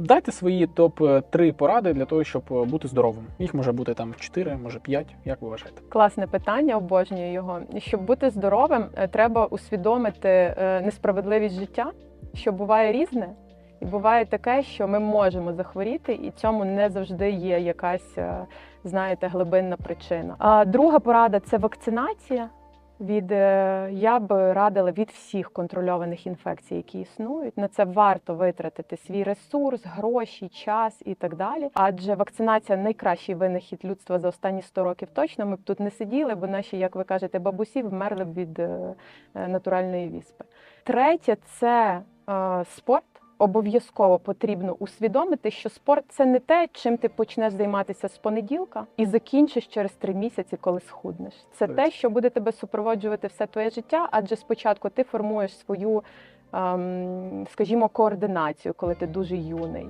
Дайте свої топ 3 поради для того, щоб е, бути здоровим. Їх може бути там 4, може 5, як ви вважаєте? Класне питання, обожнюю його. Щоб бути здоровим, е, треба усвідомити е, несправедливість життя, що буває різне, і буває таке, що ми можемо захворіти, і цьому не завжди є якась, знаєте, глибинна причина. А друга порада це вакцинація. Від е, я б радила від всіх контрольованих інфекцій, які існують. На це варто витратити свій ресурс, гроші, час і так далі. Адже вакцинація найкращий винахід людства за останні 100 років. Точно ми б тут не сиділи, бо наші, як ви кажете, бабусі вмерли б від е, е, натуральної віспи. Третє це спорт. Обов'язково потрібно усвідомити, що спорт це не те, чим ти почнеш займатися з понеділка і закінчиш через три місяці, коли схуднеш. Це те, що буде тебе супроводжувати все твоє життя, адже спочатку ти формуєш свою, ем, скажімо, координацію, коли ти дуже юний.